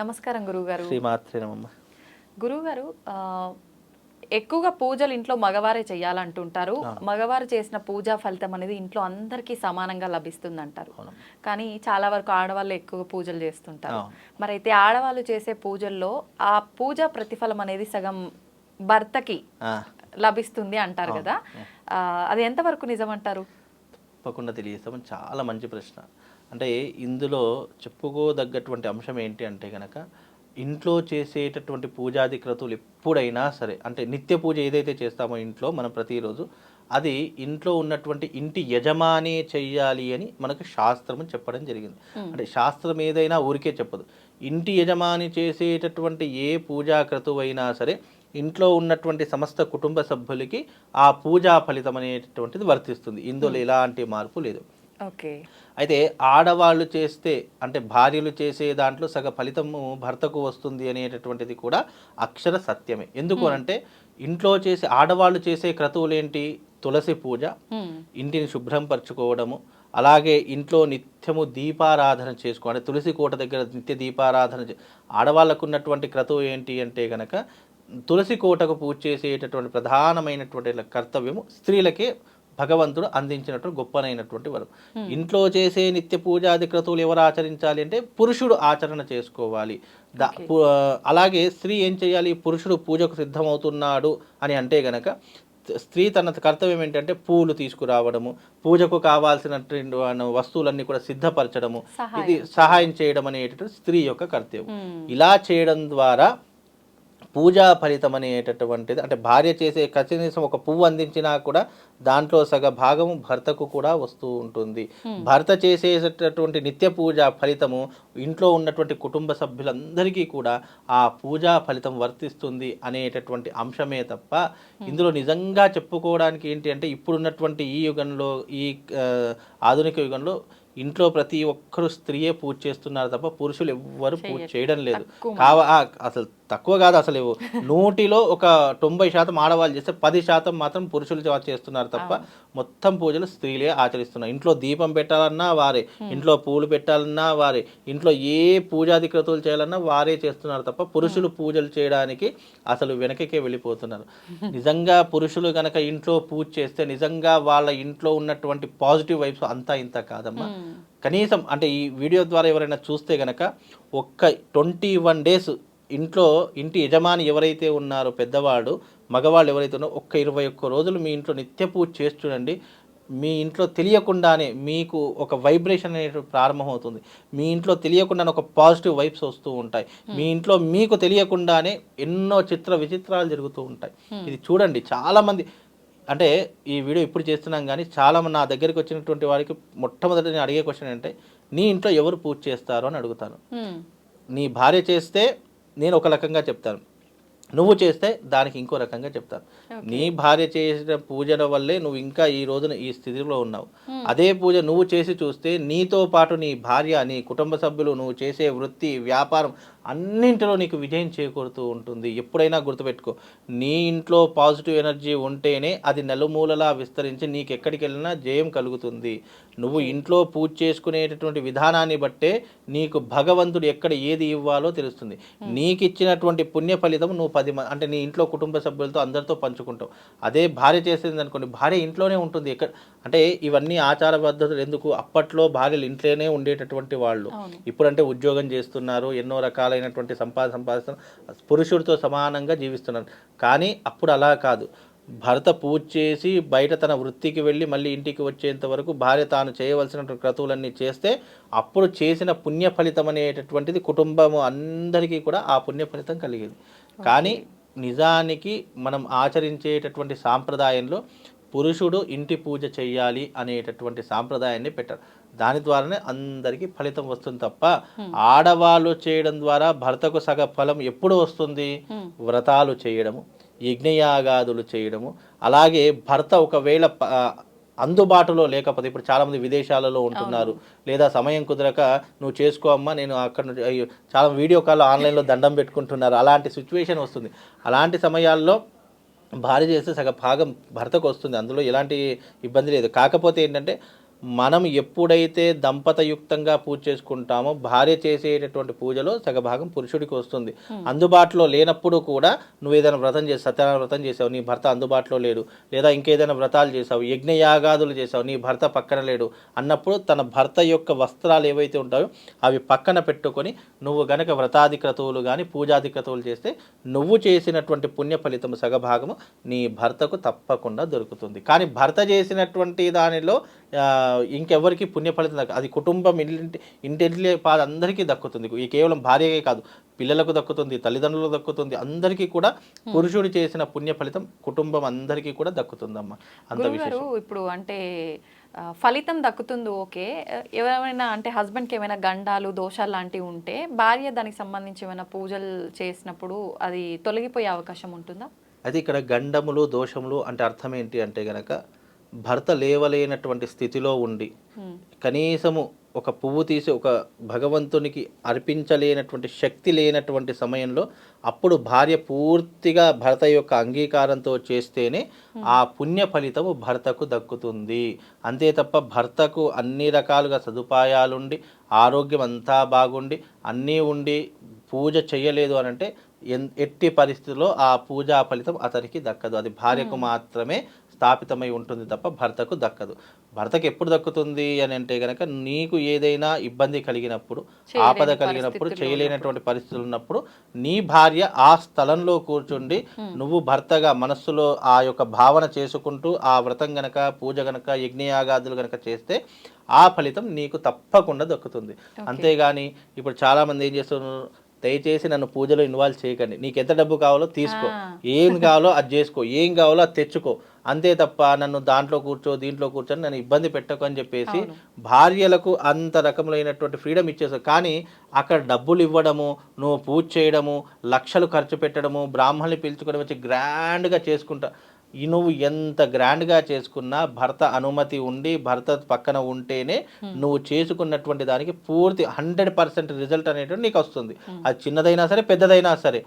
నమస్కారం గురువుగారు. శ్రీమాత్రే గురువుగారు ఎక్కువగా పూజలు ఇంట్లో మగవారే చేయాలంటుంటారు. మగవారు చేసిన పూజా ఫలితం అనేది ఇంట్లో అందరికీ సమానంగా లభిస్తుంది అంటారు. కానీ చాలా వరకు ఆడవాళ్ళు ఎక్కువ పూజలు చేస్తుంటారు. మరి అయితే ఆడవాళ్ళు చేసే పూజల్లో ఆ పూజా ప్రతిఫలం అనేది సగం భర్తకి లభిస్తుంది అంటారు కదా. అది ఎంతవరకు నిజం అంటారు తప్పకుండా తెలియస్తాం చాలా మంచి ప్రశ్న. అంటే ఇందులో చెప్పుకోదగ్గటువంటి అంశం ఏంటి అంటే కనుక ఇంట్లో చేసేటటువంటి పూజాది క్రతువులు ఎప్పుడైనా సరే అంటే నిత్య పూజ ఏదైతే చేస్తామో ఇంట్లో మనం ప్రతిరోజు అది ఇంట్లో ఉన్నటువంటి ఇంటి యజమాని చెయ్యాలి అని మనకు శాస్త్రము చెప్పడం జరిగింది. అంటే శాస్త్రం ఏదైనా ఊరికే చెప్పదు. ఇంటి యజమాని చేసేటటువంటి ఏ పూజా క్రతువైనా సరే ఇంట్లో ఉన్నటువంటి సమస్త కుటుంబ సభ్యులకి ఆ పూజా ఫలితం అనేటటువంటిది వర్తిస్తుంది. ఇందులో ఎలాంటి మార్పు లేదు. ఓకే. అయితే ఆడవాళ్ళు చేస్తే అంటే భార్యలు చేసే దాంట్లో సగ ఫలితము భర్తకు వస్తుంది అనేటటువంటిది కూడా అక్షర సత్యమే. ఎందుకు అనంటే ఇంట్లో చేసే ఆడవాళ్ళు చేసే క్రతువులు ఏంటి తులసి పూజ ఇంటిని శుభ్రం పరచుకోవడము అలాగే ఇంట్లో నిత్యము దీపారాధన చేసుకో అంటే తులసి కోట దగ్గర నిత్య దీపారాధన ఆడవాళ్ళకు ఉన్నటువంటి క్రతువు ఏంటి అంటే గనక తులసి కోటకు పూజ చేసేటటువంటి ప్రధానమైనటువంటి కర్తవ్యము స్త్రీలకే భగవంతుడు అందించినటువంటి గొప్పనైనటువంటి వరం. ఇంట్లో చేసే నిత్య పూజాది క్రతువులు ఎవరు ఆచరించాలి అంటే పురుషుడు ఆచరణ చేసుకోవాలి. అలాగే స్త్రీ ఏం చేయాలి? పురుషుడు పూజకు సిద్ధమవుతున్నాడు అని అంటే గనక స్త్రీ తన కర్తవ్యం ఏంటంటే పూలు తీసుకురావడము పూజకు కావాల్సినటువంటి వస్తువులన్నీ కూడా సిద్ధపరచడము. ఇది సహాయం. చేయడం అనేటటువంటి స్త్రీ యొక్క కర్తవ్యం. ఇలా చేయడం ద్వారా పూజా ఫలితం అనేటటువంటిది అంటే భార్య చేసే కనీసం ఒక పువ్వు అందించినా కూడా దాంట్లో సగ భాగము భర్తకు కూడా వస్తూ ఉంటుంది. భర్త చేసేటటువంటి నిత్య పూజ ఫలితము ఇంట్లో ఉన్నటువంటి కుటుంబ సభ్యులందరికీ కూడా ఆ పూజా ఫలితం వర్తిస్తుంది అనేటటువంటి అంశమే తప్ప ఇందులో నిజంగా చెప్పుకోవడానికి ఏంటి అంటే ఇప్పుడున్నటువంటి ఈ యుగంలో ఈ ఆధునిక యుగంలో ఇంట్లో ప్రతి ఒక్కరు స్త్రీయే పూజ చేస్తున్నారు తప్ప పురుషులు ఎవ్వరు పూజ చేయడం లేదు. కావ అసలు తక్కువ కాదు అసలు నూటిలో ఒక తొంభై శాతం ఆడవాళ్ళు చేస్తే పది శాతం మాత్రం పురుషులు చేస్తున్నారు తప్ప మొత్తం పూజలు స్త్రీలే ఆచరిస్తున్నారు. ఇంట్లో దీపం పెట్టాలన్నా వారే ఇంట్లో పూలు పెట్టాలన్నా వారే ఇంట్లో ఏ పూజాది క్రతువులు చేయాలన్నా వారే చేస్తున్నారు తప్ప పురుషులు పూజలు చేయడానికి అసలు వెనకకే వెళ్ళిపోతున్నారు. నిజంగా పురుషులు గనక ఇంట్లో పూజ చేస్తే నిజంగా వాళ్ళ ఇంట్లో ఉన్నటువంటి పాజిటివ్ వైబ్స్ అంతా ఇంత కాదమ్మా. కనీసం అంటే ఈ వీడియో ద్వారా ఎవరైనా చూస్తే గనక ఒక్క ట్వంటీ వన్ డేస్ ఇంట్లో ఇంటి యజమాని ఎవరైతే ఉన్నారో పెద్దవాడు మగవాళ్ళు ఎవరైతే ఉన్నారో ఒక్క ఇరవై ఒక్క రోజులు మీ ఇంట్లో నిత్య పూజ చేసి చూడండి. మీ ఇంట్లో తెలియకుండానే మీకు ఒక వైబ్రేషన్ అనేది ప్రారంభమవుతుంది మీ ఇంట్లో తెలియకుండానే ఒక పాజిటివ్ వైబ్స్ వస్తూ ఉంటాయి. మీ ఇంట్లో మీకు తెలియకుండానే ఎన్నో చిత్ర విచిత్రాలు జరుగుతూ ఉంటాయి. ఇది చూడండి చాలామంది అంటే ఈ వీడియో ఇప్పుడు చేస్తున్నాం కానీ చాలా నా దగ్గరికి వచ్చినటువంటి వారికి మొట్టమొదటి నేను అడిగే క్వశ్చన్ ఏంటంటే నీ ఇంట్లో ఎవరు పూజ చేస్తారు అని అడుగుతాను. నీ భార్య చేస్తే నేను ఒక రకంగా చెప్తాను. నువ్వు చేస్తే దానికి ఇంకో రకంగా చెప్తాను. నీ భార్య చేసిన పూజల వల్లే నువ్వు ఇంకా ఈ రోజున ఈ స్థితిలో ఉన్నావు. అదే పూజ నువ్వు చేసి చూస్తే నీతో పాటు నీ భార్య నీ కుటుంబ సభ్యులు నువ్వు చేసే వృత్తి వ్యాపారం అన్నింటిలో నీకు విజయం చేకూరుతూ ఉంటుంది. ఎప్పుడైనా గుర్తుపెట్టుకో. నీ ఇంట్లో పాజిటివ్ ఎనర్జీ ఉంటేనే అది నలుమూలలా విస్తరించి నీకు ఎక్కడికి వెళ్ళినా జయం కలుగుతుంది. నువ్వు ఇంట్లో పూజ చేసుకునేటటువంటి విధానాన్ని బట్టే నీకు భగవంతుడు ఎక్కడ ఏది ఇవ్వాలో తెలుస్తుంది. నీకు ఇచ్చినటువంటి పుణ్య ఫలితం నువ్వు పది అంటే నీ ఇంట్లో కుటుంబ సభ్యులతో అందరితో పంచుకుంటావు. అదే భార్య చేసేది అనుకోండి భార్య ఇంట్లోనే ఉంటుంది. ఎక్కడ అంటే ఇవన్నీ ఆచార పద్ధతులు ఎందుకు? అప్పట్లో భార్యలు ఇంట్లోనే ఉండేటటువంటి వాళ్ళు. ఇప్పుడంటే ఉద్యోగం చేస్తున్నారు ఎన్నో రకాలైనటువంటి సంపాదన సంపాదిస్తున్నారు పురుషుడితో సమానంగా జీవిస్తున్నారు. కానీ అప్పుడు అలా కాదు. భర్త పూజ చేసి బయట తన వృత్తికి వెళ్ళి మళ్ళీ ఇంటికి వచ్చేంత వరకు భార్య తాను చేయవలసినటువంటి క్రతువులన్నీ చేస్తే అప్పుడు చేసిన పుణ్య ఫలితం అనేటటువంటిది కుటుంబం అందరికీ కూడా ఆ పుణ్య ఫలితం కలిగేది. కానీ నిజానికి మనం ఆచరించేటటువంటి సాంప్రదాయంలో పురుషుడు ఇంటి పూజ చేయాలి అనేటటువంటి సాంప్రదాయాన్ని పెట్టారు. దాని ద్వారానే అందరికీ ఫలితం వస్తుంది తప్ప ఆడవాళ్ళు చేయడం ద్వారా భర్తకు సగ ఫలం ఎప్పుడు వస్తుంది? వ్రతాలు చేయడము. యజ్ఞయాగాదులు చేయడము. అలాగే భర్త ఒకవేళ అందుబాటులో లేకపోతే ఇప్పుడు చాలామంది విదేశాలలో ఉంటున్నారు. లేదా సమయం కుదరక నువ్వు చేసుకో అమ్మా నేను అక్కడ నుంచి చాలా వీడియో కాల్ ఆన్లైన్లో దండం పెట్టుకుంటున్నారు. అలాంటి సిచ్యువేషన్ వస్తుంది. అలాంటి సమయాల్లో భార్య చేస్తే సగ భాగం భర్తకు వస్తుంది. అందులో ఎలాంటి ఇబ్బంది లేదు. కాకపోతే ఏంటంటే మనం ఎప్పుడైతే దంపతయుక్తంగా పూజ చేసుకుంటామో భార్య చేసేటటువంటి పూజలో సగభాగం పురుషుడికి వస్తుంది. అందుబాటులో లేనప్పుడు కూడా నువ్వు ఏదైనా వ్రతం చేసి సత్యనారాయణ వ్రతం చేసావు నీ భర్త అందుబాటులో లేడు. లేదా ఇంకేదైనా వ్రతాలు చేసావు యజ్ఞయాగాదులు చేసావు నీ భర్త పక్కన లేడు అన్నప్పుడు తన భర్త యొక్క వస్త్రాలు ఏవైతే ఉంటాయో అవి పక్కన పెట్టుకొని నువ్వు గనక వ్రతాది క్రతువులు కానీ పూజాది క్రతువులు చేస్తే నువ్వు చేసినటువంటి పుణ్య ఫలితం సగభాగము నీ భర్తకు తప్పకుండా దొరుకుతుంది. కానీ భర్త చేసినటువంటి దానిలో ఇంకెవరికి పుణ్య ఫలితం దక్క అది కుటుంబం ఇంటి ఇంటింటి పాద అందరికీ దక్కుతుంది. ఈ కేవలం భార్యకే కాదు పిల్లలకు దక్కుతుంది తల్లిదండ్రులకు దక్కుతుంది అందరికీ కూడా పురుషుడు చేసిన పుణ్య ఫలితం కుటుంబం అందరికీ కూడా దక్కుతుందమ్మా. అంత విశేషం. ఇప్పుడు అంటే ఫలితం దక్కుతుంది ఓకే. ఎవరైనా అంటే హస్బెండ్కి ఏమైనా గండాలు దోషాలు లాంటివి ఉంటే భార్య దానికి సంబంధించి ఏమైనా పూజలు చేసినప్పుడు అది తొలగిపోయే అవకాశం ఉంటుందా? అయితే ఇక్కడ గండములు దోషములు అంటే అర్థం ఏంటి అంటే గనక భర్త లేవలేనటువంటి స్థితిలో ఉండి. కనీసము ఒక పువ్వు తీసి ఒక భగవంతునికి అర్పించలేనటువంటి శక్తి లేనటువంటి సమయంలో అప్పుడు భార్య పూర్తిగా భర్త యొక్క అంగీకారంతో చేస్తేనే ఆ పుణ్య ఫలితము భర్తకు దక్కుతుంది. అంతే తప్ప భర్తకు అన్ని రకాలుగా సదుపాయాలుండి ఆరోగ్యం అంతా బాగుండి అన్నీ ఉండి పూజ చేయలేదు అని అంటే ఎన్- ఎట్టి పరిస్థితుల్లో ఆ పూజా ఫలితం అతనికి దక్కదు. అది భార్యకు మాత్రమే స్థాపితమై ఉంటుంది తప్ప భర్తకు దక్కదు. భర్తకు ఎప్పుడు దక్కుతుంది అని అంటే గనక నీకు ఏదైనా ఇబ్బంది కలిగినప్పుడు ఆపద కలిగినప్పుడు చేయలేనటువంటి పరిస్థితులు ఉన్నప్పుడు నీ భార్య ఆ స్థలంలో కూర్చుండి నువ్వు భర్తగా మనస్సులో ఆ యొక్క భావన చేసుకుంటూ ఆ వ్రతం గనక పూజ గనక యజ్ఞయాగాదులు గనక చేస్తే ఆ ఫలితం నీకు తప్పకుండా దక్కుతుంది. అంతేగాని ఇప్పుడు చాలా మంది ఏం చేస్తున్నారు? దయచేసి నన్ను పూజలో ఇన్వాల్వ్ చేయకండి. నీకు ఎంత డబ్బు కావాలో తీసుకో. ఏం కావాలో అది చేసుకో. ఏం కావాలో అది తెచ్చుకో. అంతే తప్ప నన్ను దాంట్లో కూర్చో దీంట్లో కూర్చొని నన్ను ఇబ్బంది పెట్టకు అని చెప్పేసి భార్యలకు అంత రకములైనటువంటి ఫ్రీడమ్ ఇచ్చేసారు. కానీ అక్కడ డబ్బులు ఇవ్వడము నువ్వు పూజ చేయడము లక్షలు ఖర్చు పెట్టడము బ్రాహ్మణులు పిలుచుకొని వచ్చి గ్రాండ్గా చేసుకుంటా. నువ్వు ఎంత గ్రాండ్గా చేసుకున్నా భర్త అనుమతి ఉండి భర్త పక్కన ఉంటేనే నువ్వు చేసుకున్నటువంటి దానికి పూర్తి హండ్రెడ్ పర్సెంట్ రిజల్ట్ అనేటువంటి నీకు వస్తుంది. అది చిన్నదైనా సరే పెద్దదైనా సరే.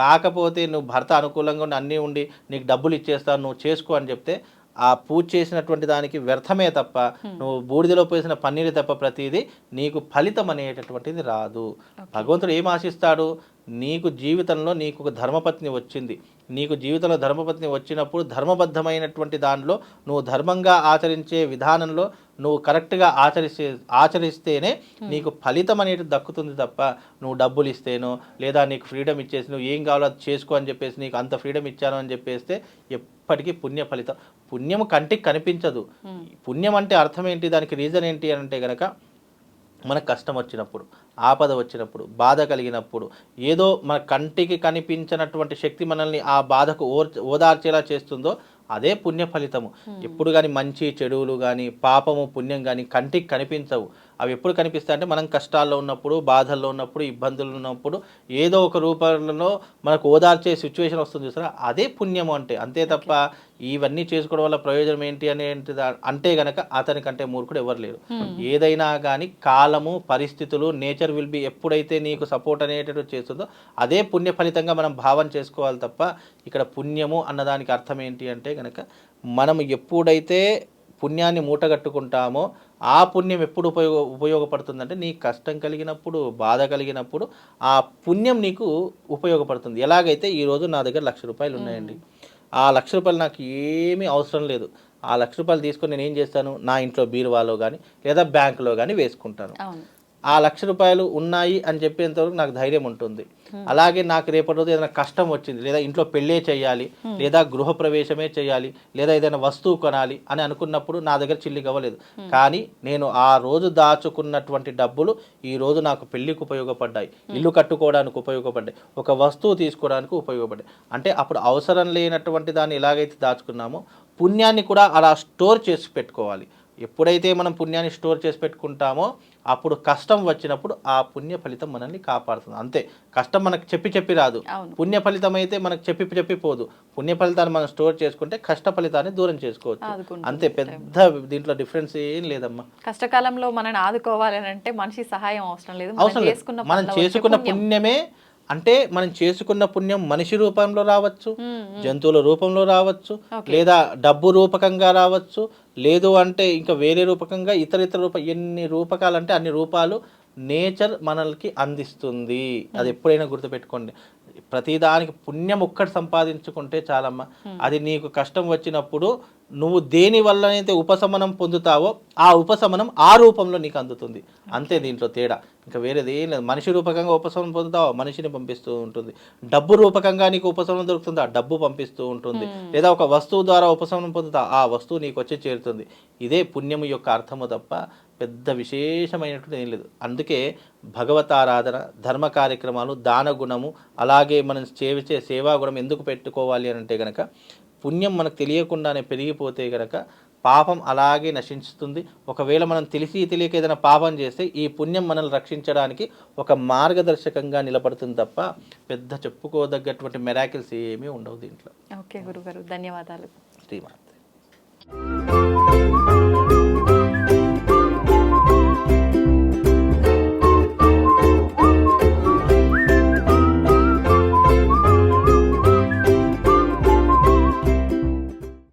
కాకపోతే నువ్వు భర్త అనుకూలంగా ఉండి అన్నీ ఉండి నీకు డబ్బులు ఇచ్చేస్తాను నువ్వు చేసుకో అని చెప్తే ఆ పూజ చేసినటువంటి దానికి వ్యర్థమే తప్ప నువ్వు బూడిదలో పోసిన పన్నీరు తప్ప ప్రతిదీ నీకు ఫలితం అనేటటువంటిది రాదు. భగవంతుడు ఏం ఆశిస్తాడు? నీకు జీవితంలో నీకు ఒక ధర్మపత్ని వచ్చింది. నీకు జీవితంలో ధర్మపత్ని వచ్చినప్పుడు ధర్మబద్ధమైనటువంటి దానిలో నువ్వు ధర్మంగా ఆచరించే విధానంలో నువ్వు కరెక్ట్గా ఆచరిస్తే ఆచరిస్తేనే నీకు ఫలితం అనేది దక్కుతుంది తప్ప నువ్వు డబ్బులు ఇస్తేనో లేదా నీకు ఫ్రీడమ్ ఇచ్చేసి నువ్వు ఏం కావాలో అది చేసుకో అని చెప్పేసి నీకు అంత ఫ్రీడమ్ ఇచ్చాను అని చెప్పేస్తే ఎప్పటికీ పుణ్య ఫలితం. పుణ్యం కంటికి కనిపించదు. పుణ్యం అంటే అర్థం ఏంటి దానికి రీజన్ ఏంటి అని అంటే గనక మనకు కష్టం వచ్చినప్పుడు ఆపద వచ్చినప్పుడు బాధ కలిగినప్పుడు ఏదో మన కంటికి కనిపించినటువంటి శక్తి మనల్ని ఆ బాధకు ఓదార్చేలా చేస్తుందో అదే పుణ్య ఫలితము ఎప్పుడు కానీ మంచి చెడువులు కానీ పాపము పుణ్యం కానీ కంటికి కనిపించవు. అవి ఎప్పుడు కనిపిస్తాయి అంటే మనం కష్టాల్లో ఉన్నప్పుడు బాధల్లో ఉన్నప్పుడు ఇబ్బందులు ఉన్నప్పుడు ఏదో ఒక రూపంలో మనకు ఓదార్చే సిచ్యువేషన్ వస్తుంది చూసారా? అదే పుణ్యము అంటే. అంతే తప్ప ఇవన్నీ చేసుకోవడం వల్ల ప్రయోజనం ఏంటి అని అంటే గనక అతనికంటే మూర్ఖుడు ఎవరు లేరు. ఏదైనా కానీ కాలము పరిస్థితులు నేచర్ విల్ బి ఎప్పుడైతే నీకు సపోర్ట్ అనేటట్టు చేస్తుందో అదే పుణ్య ఫలితంగా మనం భావన చేసుకోవాలి తప్ప ఇక్కడ పుణ్యము అన్నదానికి అర్థం ఏంటి అంటే గనక మనం ఎప్పుడైతే పుణ్యాన్ని మూటగట్టుకుంటామో ఆ పుణ్యం ఎప్పుడు ఉపయోగ ఉపయోగపడుతుందంటే నీకు కష్టం కలిగినప్పుడు బాధ కలిగినప్పుడు ఆ పుణ్యం నీకు ఉపయోగపడుతుంది. ఎలాగైతే ఈరోజు నా దగ్గర లక్ష రూపాయలు ఉన్నాయండి. ఆ లక్ష రూపాయలు నాకు ఏమీ అవసరం లేదు. ఆ లక్ష రూపాయలు తీసుకొని నేను ఏం చేస్తాను? నా ఇంట్లో బీరువాలో కానీ లేదా బ్యాంకులో కానీ వేసుకుంటాను. ఆ లక్ష రూపాయలు ఉన్నాయి అని చెప్పేంత వరకు నాకు ధైర్యం ఉంటుంది. అలాగే నాకు రేపటి రోజు ఏదైనా కష్టం వచ్చింది లేదా ఇంట్లో పెళ్ళే చేయాలి లేదా గృహ ప్రవేశమే చేయాలి లేదా ఏదైనా వస్తువు కొనాలి అని అనుకున్నప్పుడు నా దగ్గర చిల్లి అవ్వలేదు కానీ నేను ఆ రోజు దాచుకున్నటువంటి డబ్బులు ఈ రోజు నాకు పెళ్ళికి ఉపయోగపడ్డాయి. ఇల్లు కట్టుకోవడానికి ఉపయోగపడ్డాయి. ఒక వస్తువు తీసుకోవడానికి ఉపయోగపడ్డాయి. అంటే అప్పుడు అవసరం లేనటువంటి దాన్ని ఎలాగైతే దాచుకున్నామో పుణ్యాన్ని కూడా అలా స్టోర్ చేసి పెట్టుకోవాలి. ఎప్పుడైతే మనం పుణ్యాన్ని స్టోర్ చేసి పెట్టుకుంటామో అప్పుడు కష్టం వచ్చినప్పుడు ఆ పుణ్య ఫలితం మనల్ని కాపాడుతుంది. అంతే. కష్టం మనకు చెప్పి చెప్పి రాదు. పుణ్య ఫలితం అయితే మనకు చెప్పి చెప్పి పోదు. పుణ్య ఫలితాన్ని మనం స్టోర్ చేసుకుంటే కష్ట ఫలితాన్ని దూరం చేసుకోవచ్చు. అంతే. పెద్ద దీంట్లో డిఫరెన్స్ ఏం లేదమ్మా. కష్టకాలంలో మనని ఆదుకోవాలి అని అంటే మనిషి సహాయం అవసరం లేదు. మనం అవసరం లేదు. చేసుకున్న మనం చేసుకున్న పుణ్యం. పుణ్యమే అంటే మనం చేసుకున్న పుణ్యం మనిషి రూపంలో రావచ్చు. జంతువుల రూపంలో రావచ్చు. లేదా డబ్బు రూపకంగా రావచ్చు లేదు అంటే ఇంకా వేరే రూపకంగా ఇతర ఇతర రూప ఎన్ని రూపకాలు అంటే అన్ని రూపాలు నేచర్ మనల్కి అందిస్తుంది. అది ఎప్పుడైనా గుర్తుపెట్టుకోండి. ప్రతిదానికి పుణ్యం ఒక్కటి సంపాదించుకుంటే చాలమ్మా. అది నీకు కష్టం వచ్చినప్పుడు నువ్వు దేని వల్లనైతే ఉపశమనం పొందుతావో ఆ ఉపశమనం ఆ రూపంలో నీకు అందుతుంది. అంతే దీంట్లో తేడా. ఇంకా వేరేది ఏం లేదు. మనిషి రూపకంగా ఉపశమనం పొందుతావో? మనిషిని పంపిస్తూ ఉంటుంది. డబ్బు రూపకంగా నీకు ఉపశమనం దొరుకుతుంది? డబ్బు పంపిస్తూ ఉంటుంది. లేదా ఒక వస్తువు ద్వారా ఉపశమనం పొందుతా? ఆ వస్తువు నీకు వచ్చి చేరుతుంది. ఇదే పుణ్యము యొక్క అర్థము తప్ప పెద్ద విశేషమైనటువంటి ఏం లేదు. అందుకే భగవతారాధన ధర్మ కార్యక్రమాలు దాన గుణము అలాగే మనం చేసే సేవా గుణం ఎందుకు పెట్టుకోవాలి అని అంటే గనక పుణ్యం మనకు తెలియకుండానే పెరిగిపోతే గనక పాపం అలాగే నశించుతుంది. ఒకవేళ మనం తెలిసి తెలియక ఏదైనా పాపం చేస్తే ఈ పుణ్యం మనల్ని రక్షించడానికి ఒక మార్గదర్శకంగా నిలబడుతుంది తప్ప పెద్ద చెప్పుకోదగ్గటువంటి మెరాకిల్స్ ఏమీ ఉండవు దీంట్లో. ఓకే గురుగారు ధన్యవాదాలు. శ్రీమాత్రి.